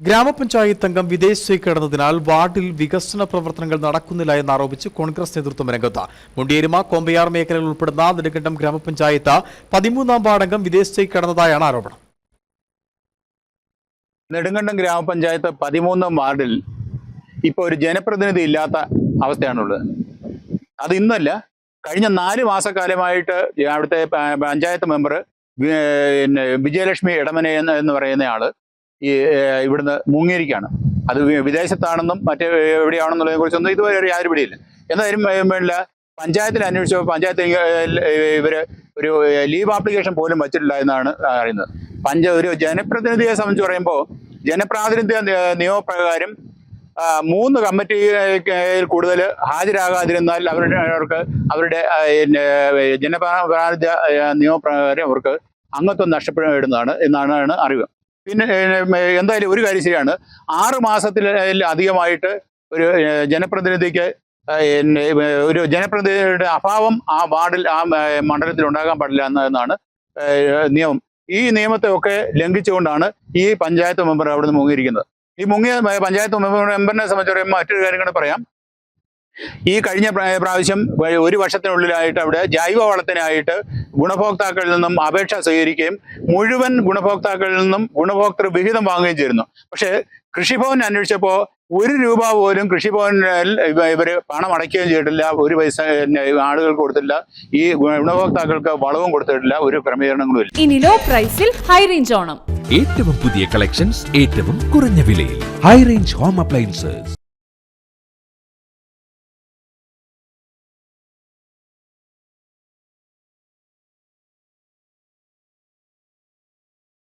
ഗ്രാമപഞ്ചായത്ത് അംഗം വിദേശത്തേക്ക് കടന്നതിനാൽ വാർഡിൽ വികസന പ്രവർത്തനങ്ങൾ നടക്കുന്നില്ല എന്നാരോപിച്ച് കോൺഗ്രസ് നേതൃത്വം രംഗത്ത്. മുണ്ടിയേരുമ കോമ്പയാർ മേഖലകൾ ഉൾപ്പെടുന്ന നെടുങ്കണ്ടം ഗ്രാമപഞ്ചായത്ത് പതിമൂന്നാം വാർഡംഗം വിദേശത്തേക്ക് കടന്നതായാണ് ആരോപണം. നെടുങ്കണ്ടം ഗ്രാമപഞ്ചായത്ത് പതിമൂന്നാം വാർഡിൽ ഇപ്പോൾ ഒരു ജനപ്രതിനിധി ഇല്ലാത്ത അവസ്ഥയാണുള്ളത്. അത് ഇന്നല്ല കഴിഞ്ഞ നാല് മാസക്കാലമായിട്ട് അവിടുത്തെ പഞ്ചായത്ത് മെമ്പർ വിജയലക്ഷ്മി ഇടമന എന്ന് പറയുന്ന ആൾ ഈ ഇവിടുന്ന് മുങ്ങിയിരിക്കുകയാണ് അത് വിദേശത്താണെന്നും മറ്റേ എവിടെയാണെന്നുള്ളതിനെ കുറിച്ചൊന്നും ഇതുവരെ യാതൊരു പിടിയില്ല. എന്നാലും വേണ്ടില്ല പഞ്ചായത്തിൽ അന്വേഷിച്ചപ്പോൾ പഞ്ചായത്ത് ഇവർ ഒരു ലീവ് ആപ്ലിക്കേഷൻ പോലും വച്ചിട്ടില്ല എന്നാണ് അറിയുന്നത്. പഞ്ച ഒരു ജനപ്രതിനിധിയെ സംബന്ധിച്ച് പറയുമ്പോൾ ജനപ്രാതിനിധ്യ നിയമപ്രകാരം മൂന്ന് കമ്മിറ്റിയിൽ കൂടുതൽ ഹാജരാകാതിരുന്നാൽ അവരുടെ അവർക്ക് അവരുടെ പിന്നെ, ജനപ്രാതിനിധ്യ നിയമപ്രകാരം അവർക്ക് അംഗത്വം നഷ്ടപ്പെടുന്നതാണ് എന്നാണ് അറിവ്. പിന്നെ എന്തായാലും ഒരു കാര്യം ശരിയാണ്. ആറ് മാസത്തിൽ അധികമായിട്ട് ഒരു ജനപ്രതിനിധിക്ക് ഒരു ജനപ്രതിനിധിയുടെ അഭാവം ആ വാർഡിൽ ആ മണ്ഡലത്തിൽ ഉണ്ടാകാൻ പാടില്ല എന്ന- എന്നാണ് നിയമം. ഈ നിയമത്തെ ഒക്കെ ലംഘിച്ചുകൊണ്ടാണ് ഈ പഞ്ചായത്ത് മെമ്പർ അവിടെ മുങ്ങിയിരിക്കുന്നത്. ഈ മുങ്ങിയ പഞ്ചായത്ത് മെമ്പറിനെ സംബന്ധിച്ച് മറ്റൊരു കാര്യം കൂടെ പറയാം. ഈ കഴിഞ്ഞ പ്രാ- പ്രാവശ്യം ഒരു വർഷത്തിനുള്ളിലായിട്ട് അവിടെ ജൈവ വളത്തിനായിട്ട് ഗുണഭോക്താക്കളിൽ നിന്നും അപേക്ഷ സ്വീകരിക്കുകയും മുഴുവൻ ഗുണഭോക്താക്കളിൽ നിന്നും ഗുണഭോക്തൃ വിഹിതം വാങ്ങുകയും ചെയ്യുന്നു പക്ഷേ കൃഷിഭവൻ അന്വേഷിച്ചപ്പോൾ ഒരു രൂപ പോലും കൃഷിഭവനിൽ ഇവർ ഇവർ പണം അടയ്ക്കുകയും ചെയ്തിട്ടില്ല. ഒരു പൈസ ആളുകൾ ആളുകൾക്ക് കൊടുത്തില്ല. ഈ ഗുണഭോക്താക്കൾക്ക് വളവും കൊടുത്തിട്ടില്ല. ഒരു ക്രമീകരണങ്ങളും ഇല്ല. ഇനി ലോ പ്രൈസിൽ ഹൈ റേഞ്ച് ഓണം. ഏറ്റവും പുതിയ കളക്ഷൻസ് ഏറ്റവും കുറഞ്ഞ വിലയിൽ. High range home appliances.